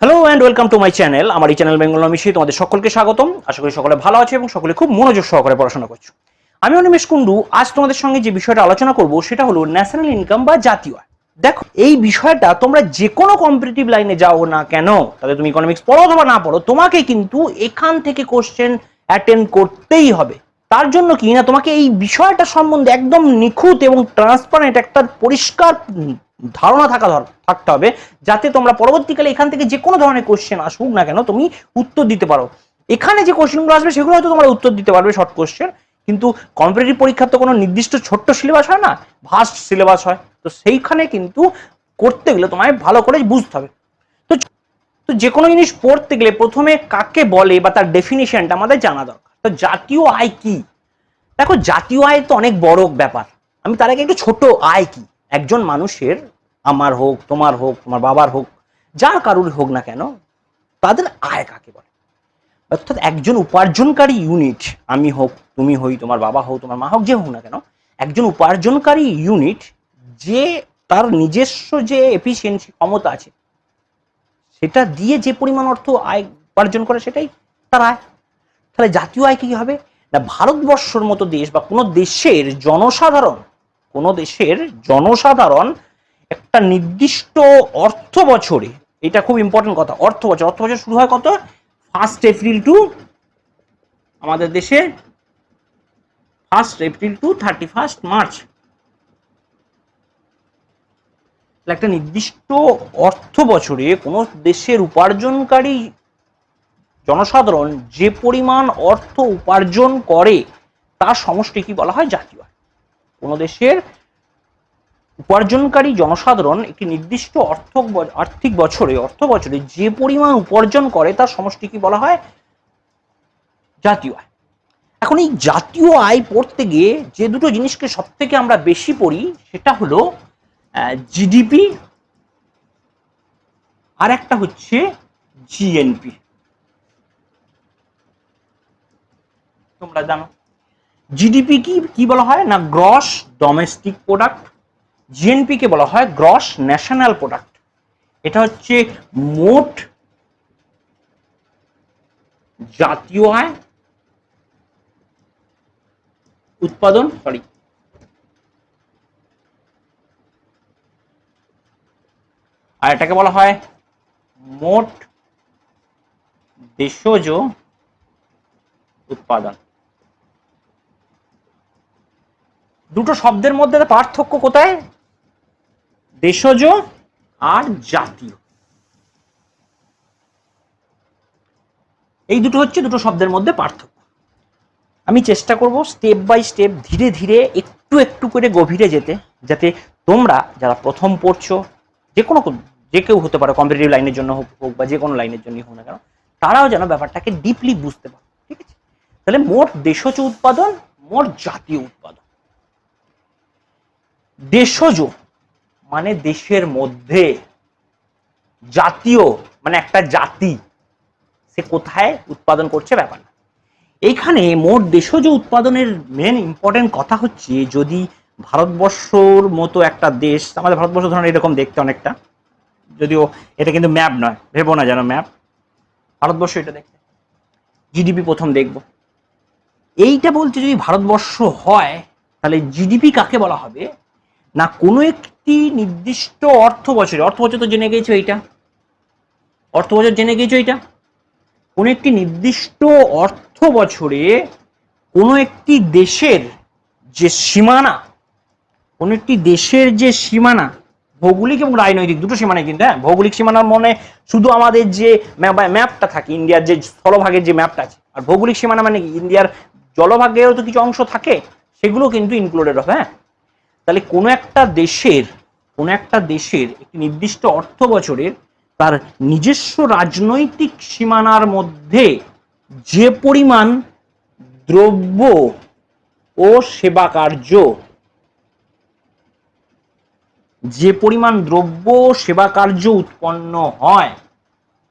Hello and welcome to my channel আমার এই channel Bengal নমিশি তোমাদের সকলকে স্বাগতম। আশা করি সকলে ভালো আছে এবং সকলে খুব মনোযোগ সহকারে পড়াশোনা করছ। আমি অনিমেষ কুন্ডু আজ তোমাদের সঙ্গে যে বিষয়টা আলোচনা করব সেটা হলো ন্যাশনাল ইনকাম বা জাতীয় আয়। দেখো, এই বিষয়টা তোমরা যে কোনো কম্পিটিটিভ লাইনে যাও না কেন তাহলে তুমি ইকোনমিক্স পড়ো অথবা না পড়ো, তোমাকে কিন্তু এখান থেকে কোশ্চেন অ্যাটেন্ড করতেই হবে। তার জন্য কি না, তোমাকে এই বিষয়টা সম্বন্ধে একদম নিখুঁত এবং ট্রান্সপারেন্ট একটা পরিষ্কার ধারণা থাকা থাকতে হবে যাতে তোমরা পরবর্তীকালে এখান থেকে যে কোনো ধরনের কোশ্চেন আসুক না কেন তুমি উত্তর দিতে পারো। এখানে যে কোশ্চেনগুলো আসবে সেগুলো হয়তো তোমরা উত্তর দিতে পারবে শর্ট কোশ্চেন কিন্তু কম্পিটিটিভ পরীক্ষার তো কোনো নির্দিষ্ট ছোট্ট সিলেবাস হয় না ভাস্ট সিলেবাস হয়। তো সেইখানে কিন্তু করতে গেলে তোমায় ভালো করে বুঝতে হবে। তো তো যে কোনো জিনিস পড়তে গেলে প্রথমে কাকে বলে বা তার ডেফিনিশনটা আমাদের জানা দরকার। তো জাতীয় আয় কি? দেখো, জাতীয় আয় তো অনেক বড় ব্যাপার। আমি তার আগে একটু ছোট আয় কি? একজন মানুষের আমার হোক, তোমার হোক, তোমার বাবার হোক, যার কারুর হোক না কেন, তাদের আয় কাকে বলে? অর্থাৎ একজন উপার্জনকারী ইউনিট আমি হোক, তুমি হই, তোমার বাবা হোক, তোমার মা হোক, যে হোক না কেন, একজন উপার্জনকারী ইউনিট যে তার নিজস্ব যে এফিসিয়েন্সি ক্ষমতা আছে, সেটা দিয়ে যে পরিমাণ অর্থ আয় উপার্জন করে, সেটাই তার আয়। তাহলে জাতীয় আয় কি হবে? না, ভারতবর্ষর মতো দেশ বা কোনো দেশের জনসাধারণ কোনো দেশের জনসাধারণ একটা নির্দিষ্ট অর্থ বছরে, এটা খুব ইম্পর্টেন্ট কথা, অর্থ বছর অর্থ বছর শুরু হয় কত? ফার্স্ট এপ্রিল টু আমাদের দেশে first April to thirty first March একটা নির্দিষ্ট অর্থ বছরে কোনো দেশের উপার্জনকারী জনসাধারণ যে পরিমাণ অর্থ উপার্জন করে, তার সমষ্টি কি বলা হয়? জাতীয়। কোনো দেশের উপার্জনকারী জনসাধারণ একটি নির্দিষ্ট অর্থ আর্থিক বছরে, অর্থ বছরে যে পরিমাণ উপার্জন করে তার সমষ্টি কি বলা হয়? জাতীয় আয়। এখন এই জাতীয় আয় পড়তে গিয়ে যে দুটো জিনিসকে সব থেকে আমরা বেশি পড়ি, সেটা হলো জিডিপি আর একটা হচ্ছে জিএনপি তোমরা জানো। জিডিপি কি কি বলা হয়? না গ্রস ডোমেস্টিক প্রোডাক্ট জিএনপি কে বলা হয় গ্রস ন্যাশনাল প্রোডাক্ট এটা হচ্ছে মোট জাতীয় আয়, উৎপাদন সরি আর এটাকে বলা হয় মোট দেশজ উৎপাদন। দুটো শব্দের মধ্যে পার্থক্য কোথায়? দেশজ আর জাতীয়। এই দুটো হচ্ছে দুটো শব্দের মধ্যে পার্থক্য। আমি চেষ্টা করব স্টেপ বাই স্টেপ ধীরে ধীরে একটু একটু করে গভীরে যেতে, যাতে তোমরা যারা প্রথম পড়ছো, যে কোনো যে কেউ হতে পারে কম্পিটিটিভ লাইনের জন্য হোক হোক বা যে কোনো লাইনের জন্যই হোক না কেন, তারাও যেন ব্যাপারটাকে ডিপলি বুঝতে পারে, ঠিক আছে? তাহলে মোট দেশজ উৎপাদন, মোট জাতীয় উৎপাদন। দেশজ মানে দেশের মধ্যে জাতীয় মানে একটা জাতি, সে কোথায় উৎপাদন করছে ব্যাপার না। এইখানে মোট দেশজ উৎপাদনের মেন ইম্পর্টেন্ট কথা হচ্ছে, যদি ভারতবর্ষর মতো একটা দেশ, আমাদের ভারতবর্ষ ধরনের এরকম দেখতে অনেকটা, যদিও এটা কিন্তু ম্যাপ নয়, ভেবো না যেন ম্যাপ ভারতবর্ষ এটা দেখতে জিডিপি প্রথম দেখব। এইটা বলতে যদি ভারতবর্ষ হয়, তাহলে জিডিপি কাকে বলা হবে? না, কোনো একটি নির্দিষ্ট অর্থ বছরে, অর্থ বছর তো জেনে গিয়েছো এইটা? অর্থ বছর জেনে গিয়েছো এইটা? কোনো একটি নির্দিষ্ট অর্থ বছরে কোনো একটি দেশের যে সীমানা, কোনো একটি দেশের যে সীমানা, ভৌগোলিক এবং রাজনৈতিক, দুটো সীমানায় কিন্তু হ্যাঁ? ভৌগোলিক সীমানার মনে শুধু আমাদের যে ম্যাপটা থাকে, ইন্ডিয়ার যে স্থলভাগের যে ম্যাপটা আছে। আর ভৌগোলিক সীমানা মানে কি? ইন্ডিয়ার জলভাগেরও তো কিছু অংশ থাকে, সেগুলো কিন্তু ইনক্লুডেড হবে হ্যাঁ? তাহলে কোনো একটা দেশের, কোনো একটা দেশের একটি নির্দিষ্ট অর্থ বছরের তার নিজস্ব রাজনৈতিক সীমানার মধ্যে যে পরিমাণ দ্রব্য ও সেবা কার্য, যে পরিমাণ দ্রব্য ও সেবা কার্য উৎপন্ন হয়,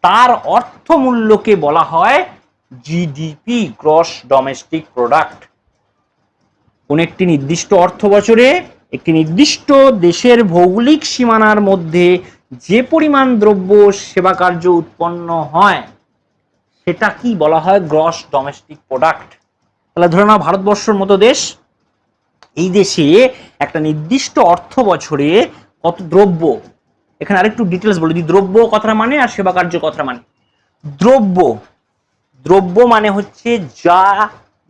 তার অর্থমূল্যকে বলা হয় জিডিপি গ্রস ডোমেস্টিক প্রোডাক্ট কোন একটি নির্দিষ্ট অর্থ বছরে একটি নির্দিষ্ট দেশের ভৌগোলিক সীমানার মধ্যে যে পরিমাণ দ্রব্য সেবা কার্য উৎপন্ন হয়, সেটা কি বলা হয় গ্রস ডোমেস্টিক প্রোডাক্ট তাহলে ধরে নাও ভারতবর্ষের মতো দেশ, এই দেশে একটা নির্দিষ্ট অর্থ বছরে কত দ্রব্য? এখানে আরেকটু ডিটেলস বলে দিই, দ্রব্য কথাটা মানে আর সেবা কার্য কথাটা মানে। দ্রব্য দ্রব্য মানে হচ্ছে যা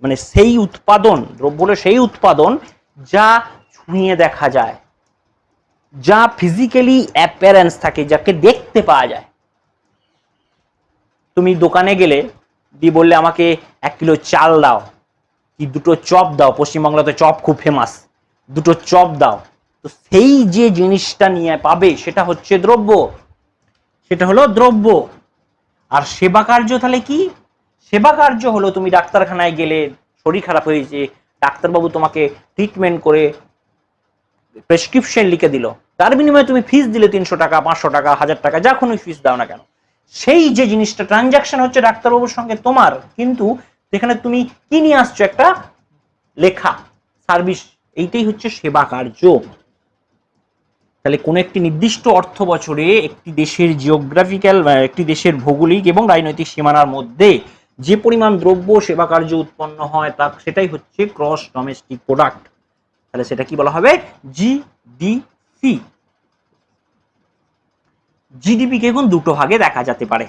মানে সেই উৎপাদন, দ্রব্য হলো সেই উৎপাদন যা ছুঁয়ে দেখা যায়, যা ফিজিক্যালি অ্যাপিয়ারেন্স থাকে, যাকে দেখতে পাওয়া যায়। তুমি দোকানে গেলে দিয়ে বললে আমাকে এক কিলো চাল দাও, কি দুটো চপ দাও পশ্চিমবাংলাতে চপ খুব ফেমাস দুটো চপ দাও। তো সেই যে জিনিসটা নিয়ে পাবে, সেটা হচ্ছে দ্রব্য। সেটা হলো দ্রব্য। আর সেবা কার্য তাহলে কি? সেবা কার্য হলো তুমি ডাক্তারখানায় গেলে, শরীর খারাপ হয়েছে ডাক্তারবাবু তোমাকে ট্রিটমেন্ট করে প্রেসক্রিপশন লিখে দিল। তার বিনিময়ে তুমি ফিস দিলে তিনশো টাকা, পাঁচশো টাকা, হাজার টাকা, যা কোনো ফিস দাও না কেন। সেই যে জিনিসটা ট্রানজাকশন হচ্ছে ডাক্তারবাবুর সঙ্গে তোমার, কিন্তু যেখানে তুমি কি নিয়ে আসছো একটা লেখা সার্ভিস এইটাই হচ্ছে সেবা কার্য। তাহলে কোনো একটি নির্দিষ্ট অর্থ বছরে একটি দেশের জিওগ্রাফিক্যাল একটি দেশের ভৌগোলিক এবং রাজনৈতিক সীমানার মধ্যে যে পরিমাণ দ্রব্য সেবা কার্য উৎপন্ন হয়, তা সেটাই হচ্ছে ক্রস ডোমেস্টিক প্রোডাক্ট তাহলে সেটা কি বলা হবে? জিডিপি জিডিপি কে এখন দুটো ভাগে দেখা যেতে পারে।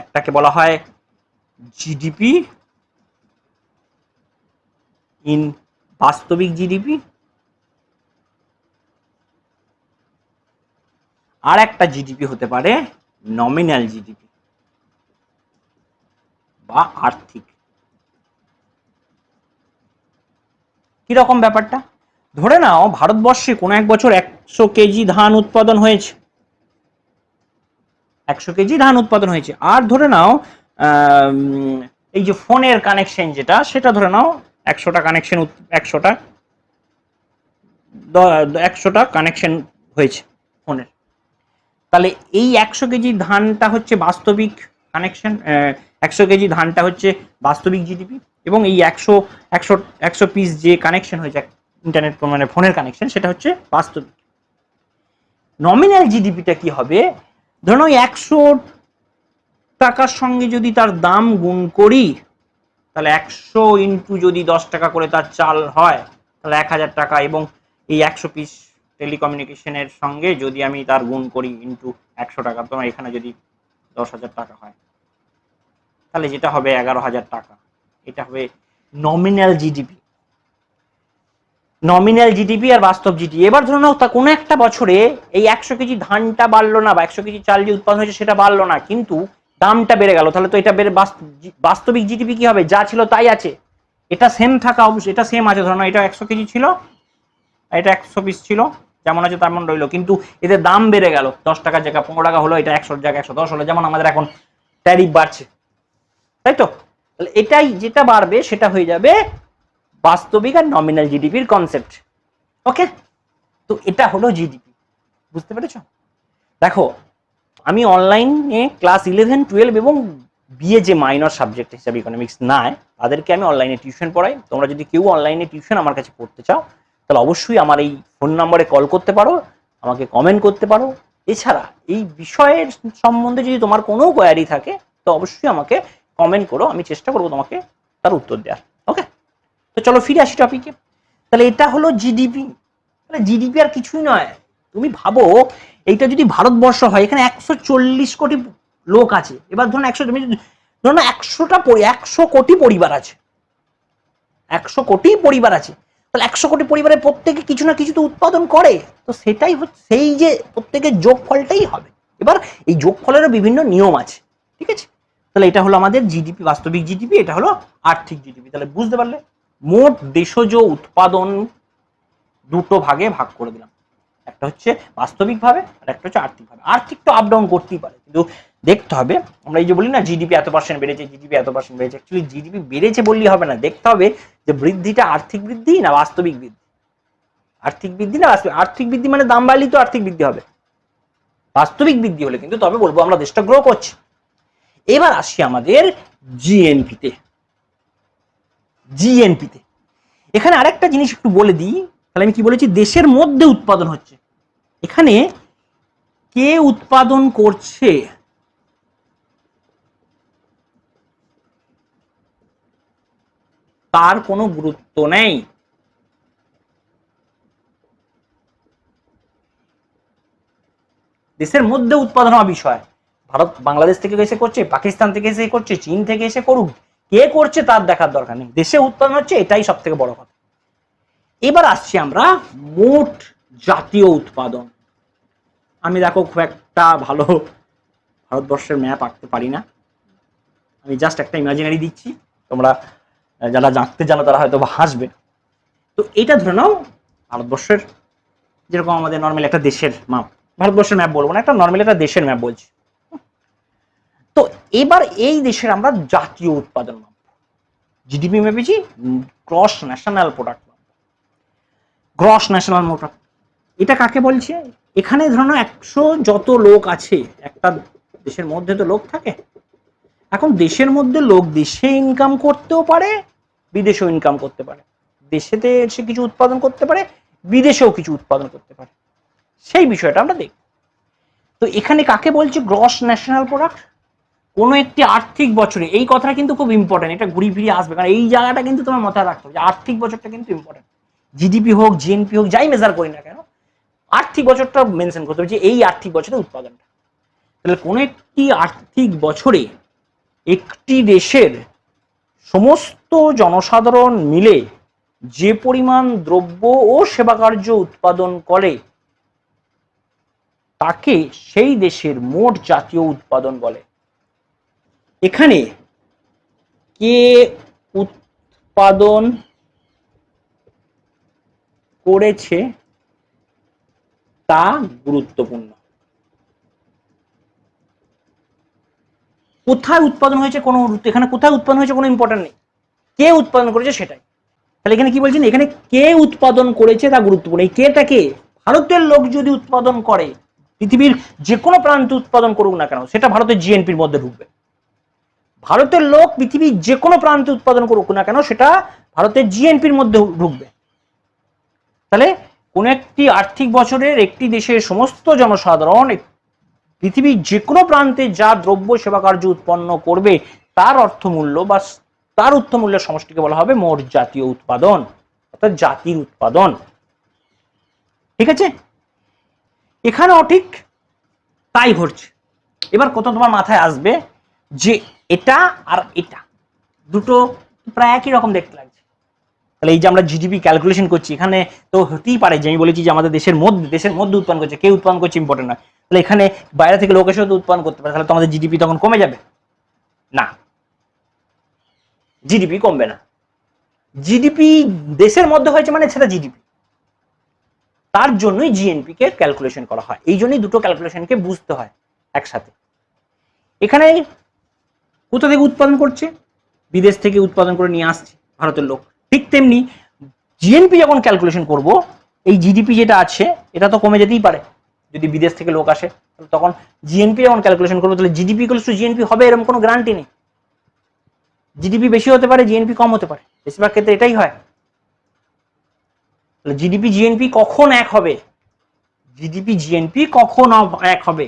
একটাকে বলা হয় জিডিপি ইন বাস্তবিক জিডিপি আর একটা জিডিপি হতে পারে নমিনাল জিডিপি বা আর্থিক। কীরকম ব্যাপারটা? ধরে নাও, ভারতবর্ষে কোনো এক বছর একশো কেজি ধান উৎপাদন হয়েছে। একশো কেজি ধান উৎপাদন হয়েছে। আর ধরে নাও এই যে ফোনের কানেকশন যেটা, সেটা ধরে নাও, একশোটা কানেকশন একশোটা একশোটা কানেকশন হয়েছে ফোনের। তাহলে এই একশো কেজি ধানটা হচ্ছে বাস্তবিক কানেকশন একশো কেজি ধানটা হচ্ছে বাস্তবিক জিডিপি এবং এই একশো একশো একশো পিস যে কানেকশন হয়েছে ইন্টারনেট মানে ফোনের কানেকশন সেটা হচ্ছে বাস্তবিক। নমিনাল জিডিপিটা কি হবে? ধরুন ওই একশো টাকার সঙ্গে যদি তার দাম গুণ করি, তাহলে একশো ইন্টু যদি দশ টাকা করে তার চাল হয়, তাহলে এক হাজার টাকা এবং এই একশো পিস টেলিকমিউনিকেশনের সঙ্গে যদি আমি তার গুণ করি ইন্টু একশো টাকা, তোমার এখানে যদি দশ হাজার টাকা হয়, তাহলে যেটা হবে এগারো হাজার টাকা। এটা হবে নমিনাল জিডিপি নমিনাল জিডিপি আর বাস্তব জিডিপি এবার ধরে নাও, তা কোনো একটা বছরে এই একশো কেজি ধানটা বাড়লো না বা একশো কেজি চাল যে উৎপাদন হয়েছে সেটা বাড়লো না, কিন্তু দামটা বেড়ে গেল। তাহলে তো এটা বেড়ে বাস্তবিক জিডিপি কি হবে? যা ছিল তাই আছে। এটা সেম থাকা অবশ্যই এটা সেম আছে। ধরো এটা একশো কেজি ছিল, এটা একশো পিস ছিল, যেমন আছে তেমন রইল। কিন্তু এদের দাম বেড়ে গেল। দশ টাকার জায়গা, পনেরো টাকা হলো, এটা একশোর জায়গা, একশো দশ হলো, যেমন আমাদের এখন ট্যারিফ বাড়ছে। তাই তো? তাহলে এটাই যেটা বাড়বে, সেটা হয়ে যাবে বাস্তবিক আর নমিনাল জিডিপির কনসেপ্ট ওকে তো এটা হলো জিডিপি বুঝতে পেরেছ? দেখো, আমি অনলাইনে ক্লাস ইলেভেন টুয়েলভ এবং বিএ যে মাইনর সাবজেক্ট হিসাবে ইকোনমিক্স নাই তাদেরকে আমি অনলাইনে টিউশন পড়াই। তোমরা যদি কেউ অনলাইনে টিউশন আমার কাছে পড়তে চাও, তাহলে অবশ্যই আমার এই ফোন নম্বরে কল করতে পারো, আমাকে কমেন্ট করতে পারো। এছাড়া এই বিষয়ের সম্বন্ধে যদি তোমার কোনো কোয়ারি থাকে, তো অবশ্যই আমাকে কমেন্ট করো, আমি চেষ্টা করব তোমাকে তার উত্তর দেওয়ার। তো চলো ফিরে আসি টপিকে তাহলে এটা হলো জিডিপি তাহলে জিডিপি আর কিছুই নয়। তুমি ভাবো, এইটা যদি ভারতবর্ষ হয়, এখানে একশো চল্লিশ কোটি লোক আছে। এবার ধরুন একশো, তুমি যদি- ধরুন একশোটা একশো কোটি পরিবার আছে। একশো কোটি পরিবার আছে। তাহলে একশো কোটি পরিবারের প্রত্যেকে কিছু না কিছু তো উৎপাদন করে। তো সেটাই হচ্ছে, সেই যে প্রত্যেকের যোগফলটাই হবে। এবার এই যোগফলেরও বিভিন্ন নিয়ম আছে। ঠিক আছে? তাহলে এটা হলো আমাদের জিডিপি বাস্তবিক জিডিপি এটা হলো আর্থিক জিডিপি তাহলে বুঝতে পারলে? মোট দেশজ উৎপাদন দুটো ভাগে ভাগ করে দিলাম। একটা হচ্ছে বাস্তবিকভাবে আর একটা হচ্ছে আর্থিকভাবে। আর্থিক তো আপ ডাউন করতেই পারে, কিন্তু দেখতে হবে। আমরা এই যে বলি না জিডিপি এত পার্সেন্ট বেড়েছে জিডিপি এত পার্সেন্ট বেড়েছে অ্যাকচুয়ালি জিডিপি বেড়েছে বললেই হবে না। দেখতে হবে যে বৃদ্ধিটা আর্থিক বৃদ্ধি না বাস্তবিক বৃদ্ধি। আর্থিক বৃদ্ধি না বাস্তবিক, আর্থিক বৃদ্ধি মানে দাম বাড়লেই তো আর্থিক বৃদ্ধি হবে। বাস্তবিক বৃদ্ধি হলে কিন্তু তবে বলব আমরা দেশটা গ্রো করছি। এবার আসি আমাদের জিএনপিতে জিএনপিতে এখানে আরেকটা জিনিস একটু বলে দিই, তাহলে আমি কি বলেছি? দেশের মধ্যে উৎপাদন হচ্ছে। এখানে কে উৎপাদন করছে? তার কোনো গুরুত্ব নেই। দেশের মধ্যে উৎপাদন হওয়া বিষয়। ভারত, বাংলাদেশ থেকে এসে করছে, পাকিস্তান থেকে এসে করছে, চীন থেকে এসে করুক কে করছে তার দেখার দরকার নেই। দেশে উৎপাদন হচ্ছে, এটাই সব থেকে বড় কথা। এবার আসছি আমরা মোট জাতীয় উৎপাদন। আমি দেখো খুব একটা ভালো ভারতবর্ষের ম্যাপ আঁকতে পারি না। আমি জাস্ট একটা ইমাজিনারি দিচ্ছি। তোমরা যারা জানতে জানো তারা হয়তো হাসবে। তো এটা ধরে নাও, ভারতবর্ষের যেরকম আমাদের নর্মাল একটা দেশের মাপ ভারতবর্ষের ম্যাপ বলব না, একটা নর্মাল একটা দেশের ম্যাপ বলছি। তো এবার এই দেশের আমরা জাতীয় উৎপাদন GDP মেপেছি gross national product gross national product এটা কাকে বলছে? এখানে ধরো একশো যত লোক আছে, একটা দেশের মধ্যে তো লোক থাকে। এখন দেশের মধ্যে লোক দেশে ইনকাম করতেও পারে, বিদেশেও ইনকাম করতে পারে। দেশেতে সে কিছু উৎপাদন করতে পারে, বিদেশেও কিছু উৎপাদন করতে পারে। সেই বিষয়টা আমরা দেখব। তো এখানে কাকে বলছে? গ্রস ন্যাশনাল প্রোডাক্ট কোনো একটি আর্থিক বছরে, এই কথাটা কিন্তু খুব ইম্পর্টেন্ট এটা ঘুরি ফিরিয়ে আসবে। কারণ এই জায়গাটা কিন্তু তোমার মাথায় রাখতে হবে যে আর্থিক বছরটা কিন্তু ইম্পর্টেন্ট জিডিপি হোক জিএনপি হোক, যাই মেজার করি না কেন, আর্থিক বছরটা মেনশন করতে হবে যে এই আর্থিক বছরে উৎপাদনটা। তাহলে কোনো একটি আর্থিক বছরে একটি দেশের সমস্ত জনসাধারণ মিলে যে পরিমাণ দ্রব্য ও সেবা কার্য উৎপাদন করে, তাকে সেই দেশের মোট জাতীয় উৎপাদন বলে। এখানে কে উৎপাদন করেছে তা গুরুত্বপূর্ণ। কোথায় উৎপাদন হয়েছে কোনো এখানে কোথায় উৎপাদন হয়েছে কোনো ইম্পর্টেন্ট নেই। কে উৎপাদন করেছে সেটাই। তাহলে এখানে কি বলছেন? এখানে কে উৎপাদন করেছে তা গুরুত্বপূর্ণ। এই কেটা কে? ভারতের লোক যদি উৎপাদন করে, পৃথিবীর যে কোনো প্রান্তে উৎপাদন করুক না কেন, সেটা ভারতের জিএনপির মধ্যে ঢুকবে। ভারতের লোক পৃথিবীর যে কোনো প্রান্তে উৎপাদন করুক না কেন, সেটা ভারতের জিএনপির মধ্যে ঢুকবে। তাহলে কোন একটি আর্থিক বছরের একটি দেশের সমস্ত জনসাধারণ পৃথিবীর যে কোনো প্রান্তে যা দ্রব্য সেবা কার্য উৎপন্ন করবে, তার অর্থমূল্য বা তার উৎমূল্যের সমষ্টিকে বলা হবে মোট জাতীয় উৎপাদন, অর্থাৎ জাতির উৎপাদন। ঠিক আছে? এখানেও ঠিক তাই ঘটছে। এবার কত তোমার মাথায় আসবে যে এটা আর এটা। দুটো প্রায় একই রকম দেখতে লাগছে। তাহলে এই যে আমরা জিডিপি ক্যালকুলেশন করছি, এখানে তো হতেই পারে যে আমি বলেছি যে আমাদের দেশের মধ্যে দেশের মধ্যে উৎপাদন করছে, কে উৎপাদন করছে ইম্পর্টেন্ট নয়। তাহলে এখানে বাইরে থেকে লোক এসেও তো উৎপাদন করতে পারে, তাহলে তো আমাদের জিডিপি তখন কমে যাবে? না। জিডিপি কমবে না। জিডিপি দেশের মধ্যে হয়েছে মানে সেটা জিডিপি তার জন্যই জিএনপি কে ক্যালকুলেশন করা হয়। এই জন্যই দুটো ক্যালকুলেশনকে বুঝতে হয় একসাথে। এখানে কোথা থেকে উৎপাদন করছে? বিদেশ থেকে উৎপাদন করে নিয়ে আসছে ভারতের লোক। ঠিক তেমনি জিএনপি যখন ক্যালকুলেশন করব, এই জিডিপি যেটা আছে, এটা তো কমে যেতেই পারে। যদি বিদেশ থেকে লোক আসে তখন জিএনপি যখন ক্যালকুলেশন করব, তাহলে জিডিপি ইকুয়ালস টু জিএনপি হবে এরকম কোনো গ্যারান্টি নেই। জিডিপি বেশি হতে পারে জিএনপি কম হতে পারে। বেশিরভাগ ক্ষেত্রে এটাই হয়। তাহলে জিডিপি জিএনপি কখন এক হবে? জিডিপি জিএনপি কখন এক হবে?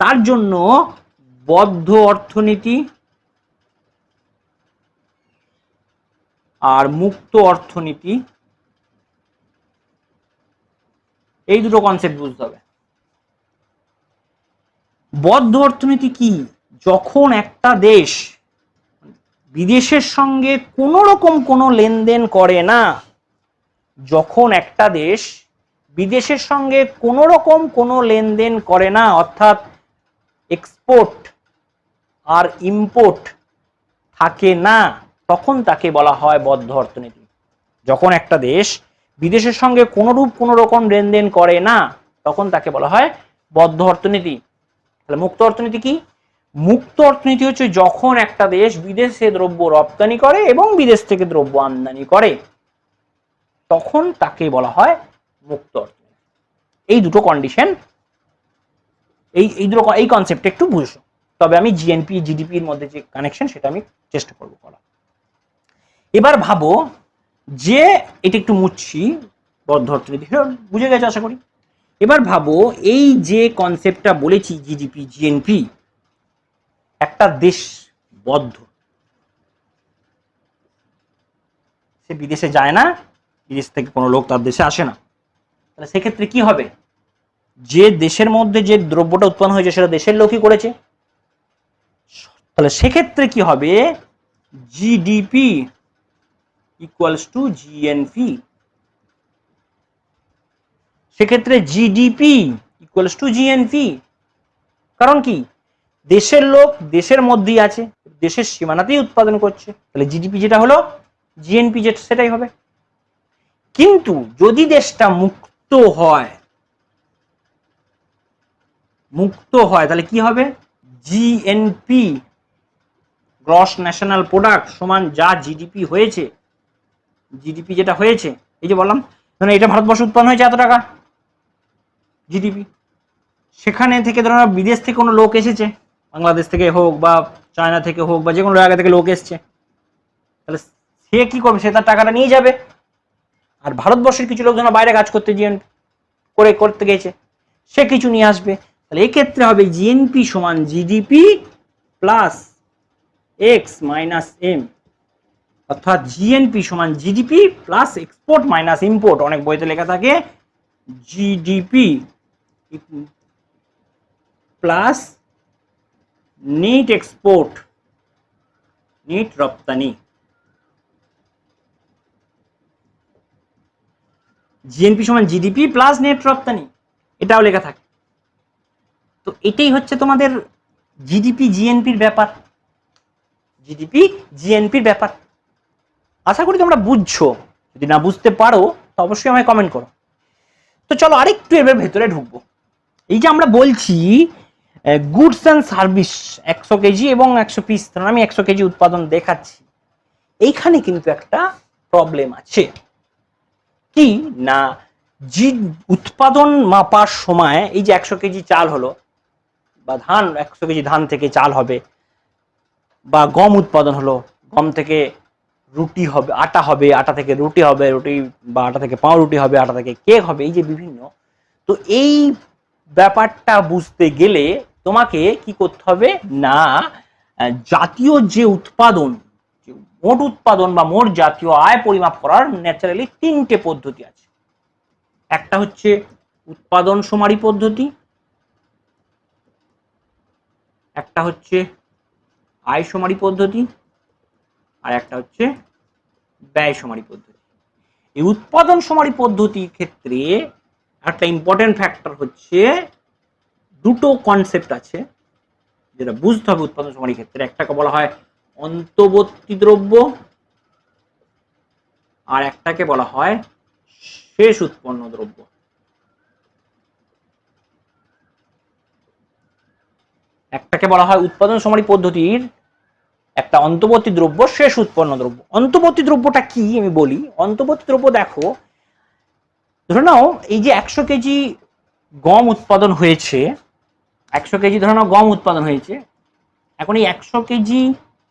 তার জন্য বদ্ধ অর্থনীতি আর মুক্ত অর্থনীতি, এই দুটো কনসেপ্ট বুঝতে হবে। বদ্ধ অর্থনীতি কি? যখন একটা দেশ বিদেশের সঙ্গে কোনো রকম কোনো লেনদেন করে না, যখন একটা দেশ বিদেশের সঙ্গে কোনো রকম কোনো লেনদেন করে না, অর্থাৎ এক্সপোর্ট আর ইম্পোর্ট থাকে না তখন তাকে বলা হয় বদ্ধ অর্থনীতি। যখন একটা দেশ বিদেশের সঙ্গে কোনোরূপ কোনো রকম লেনদেন করে না, তখন তাকে বলা হয় বদ্ধ অর্থনীতি। তাহলে মুক্ত অর্থনীতি কি? মুক্ত অর্থনীতি হচ্ছে যখন একটা দেশ বিদেশে দ্রব্য রপ্তানি করে এবং বিদেশ থেকে দ্রব্য আমদানি করে, তখন তাকে বলা হয় মুক্ত অর্থনীতি। এই দুটো কন্ডিশন এই এই দুটো, এই কনসেপ্ট একটু বুঝো তবে আমি জিএনপি জিডিপির মধ্যে যে কানেকশন সেটা আমি চেষ্টা করব করা এবার ভাবো যে এটা একটু মুচ্ছি বদ্ধ অর্থনীতি সেটা বুঝে গেছে আশা করি। এবার ভাবো এই যে কনসেপ্টটা বলেছি জিডিপি জিএনপি একটা দেশ বদ্ধ। সে বিদেশে যায় না, বিদেশ থেকে কোনো লোক তার দেশে আসে না। তাহলে সেক্ষেত্রে কি হবে? যে দেশের মধ্যে যে দ্রব্যটা উৎপন্ন হয়েছে, সেটা দেশের লোকই করেছে। তাহলে সেক্ষেত্রে কি হবে? জিডিপি ইকুয়ালস টু জিএনপি সেক্ষেত্রে জিডিপি ইকুয়ালস টু জিএনপি কারণ কি? দেশের লোক দেশের মধ্যেই আছে, দেশের সীমানাতেই উৎপাদন করছে। তাহলে জিডিপি যেটা হলো জিএনপি যেটা, সেটাই হবে। কিন্তু যদি দেশটা মুক্ত হয় মুক্ত হয়, তাহলে কি হবে? জিএনপি গ্রস ন্যাশনাল প্রোডাক্ট সমান যা জিডিপি হয়েছে জিডিপি যেটা হয়েছে, এই যে বললাম, ধরুন এটা ভারতবর্ষ উৎপন্ন হয়েছে এত টাকা জিডিপি সেখানে থেকে ধরুন বিদেশ থেকে কোনো লোক এসেছে, বাংলাদেশ থেকে হোক বা চায়না থেকে হোক বা যে কোনো জায়গা থেকে লোক এসছে, তাহলে সে কি করবে? সে তার টাকাটা নিয়ে যাবে। আর ভারতবর্ষের কিছু লোক লোকজন বাইরে কাজ করতে জিএন করে করতে গেছে, সে কিছু নিয়ে আসবে। তাহলে এক্ষেত্রে হবে জিএনপি সমান GDP plus X minus M অর্থাৎ জিএনপি সমান GDP plus export minus import অনেক বইতে লেখা থাকে GDP plus net export net রপ্তানি। জিএনপি সমান জিডিপি প্লাস নেট রপ্তানি, এটাও লেখা থাকে। তো এটাই হচ্ছে তোমাদের জিডিপি জিএনপির ব্যাপার। জিডিপি জিএনপির ব্যাপার। আশা করি তোমরা বুঝছ। যদি না বুঝতে পারো, তো অবশ্যই আমায় কমেন্ট করো। তো চলো আরেকটু এবার ভেতরে ঢুকবো। এই যে আমরা বলছি গুডস অ্যান্ড সার্ভিস একশো কেজি এবং একশো পিস ধরুন আমি একশো কেজি উৎপাদন দেখাচ্ছি। এইখানে কিন্তু একটা প্রবলেম আছে। কি? না জি উৎপাদন মাপার সময় এই যে একশো কেজি চাল হলো, বা ধান, একশো কেজি ধান থেকে চাল হবে, বা গম উৎপাদন হলো, গম থেকে রুটি হবে, আটা হবে, আটা থেকে রুটি হবে, রুটি বা আটা থেকে পাউরুটি হবে, আটা থেকে কেক হবে, এই যে বিভিন্ন। তো এই ব্যাপারটা বুঝতে গেলে তোমাকে কি করতে হবে? না জাতীয় যে উৎপাদন মোট উৎপাদন বা মোট জাতীয় আয় পরিমাপ করার ন্যাচারালি তিনটে পদ্ধতি আছে। একটা হচ্ছে উৎপাদন সমারি পদ্ধতি, একটা হচ্ছে আয় সমারি পদ্ধতি আর একটা হচ্ছে ব্যয় সমারি পদ্ধতি। এই উৎপাদন সমারি পদ্ধতির ক্ষেত্রে একটা ইম্পর্টেন্ট ফ্যাক্টর হচ্ছে দুটো কনসেপ্ট আছে যেটা বুঝতে হবে উৎপাদন সমারি ক্ষেত্রে। একটাকে বলা হয় অন্তর্বর্তী দ্রব্য আর একটাকে বলা হয় শেষ উৎপন্ন দ্রব্য। একটাকে বলা হয় উৎপাদন সমারি পদ্ধতির একটা অন্তবর্তী দ্রব্য, শেষ উৎপন্ন দ্রব্য। অন্তবর্তী দ্রব্যটা কি আমি বলি? অন্তবর্তী দ্রব্য দেখো, ধরে নাও এই যে একশো কেজি গম উৎপাদন হয়েছে, একশো কেজি, ধরে নাও গম উৎপাদন হয়েছে, এখন এই একশো কেজি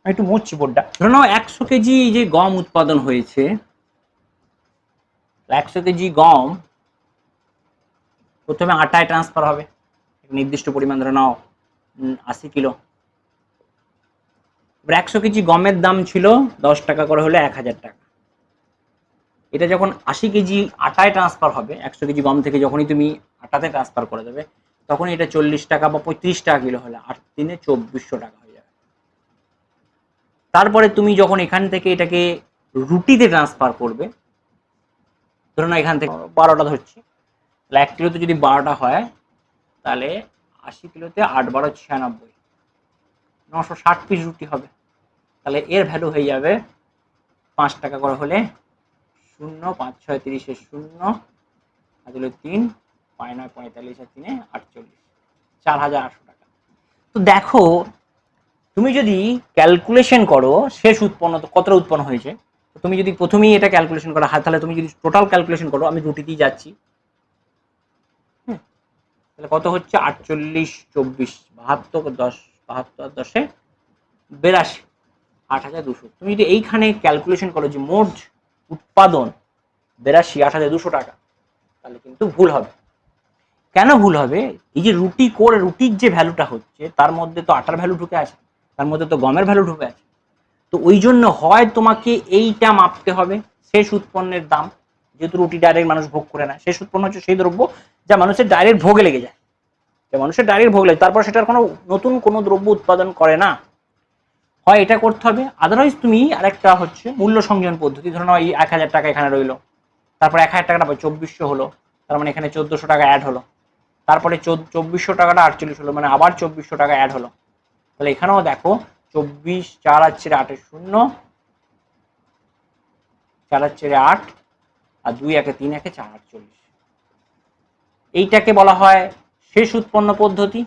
একটু মুছছি বোর্ডটা, ধরে নাও একশো কেজি এই যে গম উৎপাদন হয়েছে, একশো কেজি গম প্রথমে আটায় ট্রান্সফার হবে নির্দিষ্ট পরিমাণ ধরে নাও আশি কিলো। এবার একশো কেজি গমের দাম ছিল দশ টাকা করে হলে এক হাজার টাকা। এটা যখন আশি কেজি আটায় ট্রান্সফার হবে, একশো কেজি গম থেকে যখনই তুমি আটাতে ট্রান্সফার করে দেবে তখন এটা চল্লিশ টাকা বা পঁয়ত্রিশ টাকা কিলো হলে আট দিনে চব্বিশশো টাকা হয়ে যাবে। তারপরে তুমি যখন এখান থেকে এটাকে রুটিতে ট্রান্সফার করবে, ধরো না এখান থেকে বারোটা ধরছি, তাহলে এক কিলোতে যদি বারোটা হয়, তাহলে আশি কিলোতে আট বারো ছিয়ানব্বই, নশো ষাট পিস রুটি হবে। তাহলে এর ভ্যালু হয়ে যাবে পাঁচ টাকা করে হলে শূন্য পাঁচ ছয় তিরিশে শূন্য, আর হলো তিন, পাঁচ নয় পঁয়তাল্লিশ, আর তিনে আটচল্লিশ, চার হাজার আটশো টাকা। তো দেখো, তুমি যদি ক্যালকুলেশন করো, শেষ উৎপন্ন কতটা উৎপন্ন হয়েছে? তুমি যদি প্রথমেই এটা ক্যালকুলেশন করা, হয়, তাহলে তুমি যদি টোটাল ক্যালকুলেশন করো, আমি রুটিতেই যাচ্ছি। তাহলে কত হচ্ছে? আটচল্লিশ, চব্বিশ, বাহাত্তর, দশ, বাহাত্তর, দশে বেরাশি। আট হাজার দুশো। তুমি যদি এইখানে ক্যালকুলেশন করো যে মোট উৎপাদন বেরাশি আট হাজার দুশো টাকা, তাহলে কিন্তু ভুল হবে। কেন ভুল হবে? এই যে রুটি করে, রুটির যে ভ্যালুটা হচ্ছে, তার মধ্যে তো আটার ভ্যালু ঢুকে আছে, তার মধ্যে তো গমের ভ্যালু ঢুকে আছে। তো ওই জন্য হয় তোমাকে এইটা মাপতে হবে, শেষ উৎপন্নের দাম। যেহেতু রুটি ডাইরেক্ট মানুষ ভোগ করে না শেষ উৎপন্ন হচ্ছে সেই দ্রব্য যা মানুষের ডাইরেক্ট ভোগে লেগে যায়। যা মানুষের ডাইরেক্ট ভোগ লাগে তারপর সেটার কোনো নতুন কোনো দ্রব্য উৎপাদন করে না। হয় এটা করতে হবে। আদারওয়াইজ তুমি আরেকটা হচ্ছে মূল্য সংযোজন পদ্ধতি। ধরো এই এক হাজার টাকা এখানে রইল। তারপর এক হাজার টাকাটা চব্বিশশো হলো। তার মানে এখানে চোদ্দোশো টাকা অ্যাড হলো। তারপরে চব্বিশশো টাকাটা আটচল্লিশ হলো। মানে আবার চব্বিশশো টাকা অ্যাড হলো। তাহলে এখানেও দেখো চব্বিশ চার আর ছেড়ে আটের শূন্য। চার আর ছেড়ে আট আর দুই একে তিন একে চার আটচল্লিশ। এইটাকে বলা হয় শেষ উৎপন্ন পদ্ধতি।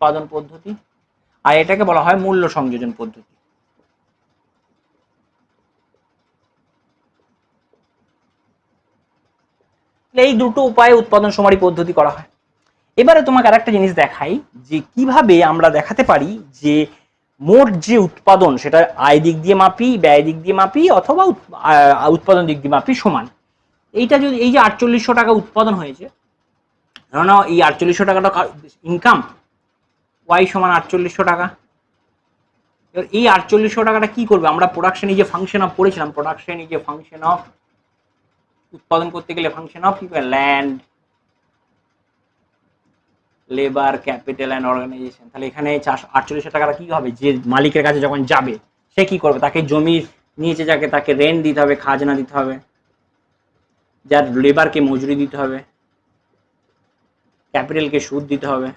উৎপাদন পদ্ধতি আর এটাকে বলা হয় মূল্য সংযোজন পদ্ধতি। এই দুটো উপায়ে উৎপাদন সমারি পদ্ধতি করা হয়। এবারে তোমাকে আরেকটা জিনিস দেখাই যে কীভাবে আমরা দেখাতে পারি যে মোট যে উৎপাদন সেটা আয় দিক দিয়ে মাপি, ব্যয় দিক দিয়ে মাপি অথবা উৎপাদন দিক দিয়ে মাপি সমান। এইটা যদি এই যে আটচল্লিশশো টাকা উৎপাদন হয়েছে, ধরো এই আটচল্লিশশো টাকাটা ইনকাম ওয়াই সমান আটচল্লিশশো টাকা। এবার এই আটচল্লিশশো টাকাটা কি করবে? আমরা প্রোডাকশনে যে ফাংশন অফ পড়েছিলাম প্রোডাকশনে যে ফাংশন অফ উৎপাদন করতে গেলে ফাংশন অফ কি land labour capital and organisation তাহলে এখানে চারশো, আটচল্লিশশো টাকাটা কি হবে? যে মালিকের কাছে যখন যাবে, সে কি করবে? তাকে জমির নিচে যাকে, তাকে রেন্ট দিতে হবে, খাজনা দিতে হবে। যার লেবারকে মজুরি দিতে হবে। ক্যাপিটালকে সুদ দিতে হবে।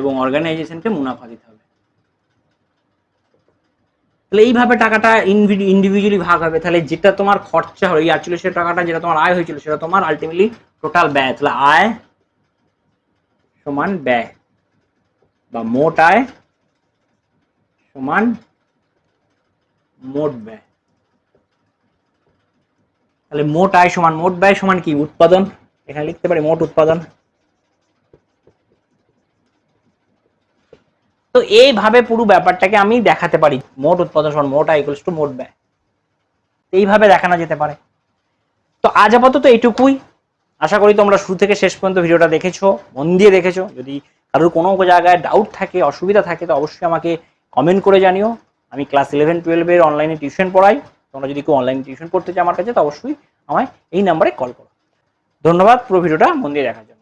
এবং অর্গানাইজেশনকে মুনাফা দিতে হবে। তাহলে এইভাবে টাকাটা ইন্ডিভিজুয়ালি ভাগ হবে। তাহলে যেটা তোমার খরচা হলো, এই আটচল্লিশের টাকাটা যেটা তোমার আয় হয়েছিল, সেটা তোমার আলটিমেটলি টোটাল ব্যয়। তাহলে আয় সমান ব্যয় বা মোট আয় সমান মোট ব্যয়। তাহলে মোট আয় সমান, মোট ব্যয় সমান কি? উৎপাদন। এখানে লিখতে পারি মোট উৎপাদন। তো এইভাবে পুরো ব্যাপারটাকে আমি দেখাতে পারি। মোট উৎপাদন সমান মোট আয় ইকুয়ালস টু মোট ব্যয়। এইভাবে দেখানো যেতে পারে। তো আজ আপাতত এইটুকুই। আশা করি তোমরা শুরু থেকে শেষ পর্যন্ত ভিডিওটা দেখেছ, মন দিয়ে দেখেছ। যদি কারোর কোনো জায়গায় ডাউট থাকে, অসুবিধা থাকে, তো অবশ্যই আমাকে কমেন্ট করে জানিও। আমি ক্লাস ইলেভেন টুয়েলভের অনলাইনে টিউশন পড়াই। তোমরা যদি কেউ অনলাইনে টিউশন পড়তে চাও আমার কাছে, তো অবশ্যই আমায় এই নাম্বারে কল করো। ধন্যবাদ পুরো ভিডিওটা মন দিয়ে দেখার জন্য।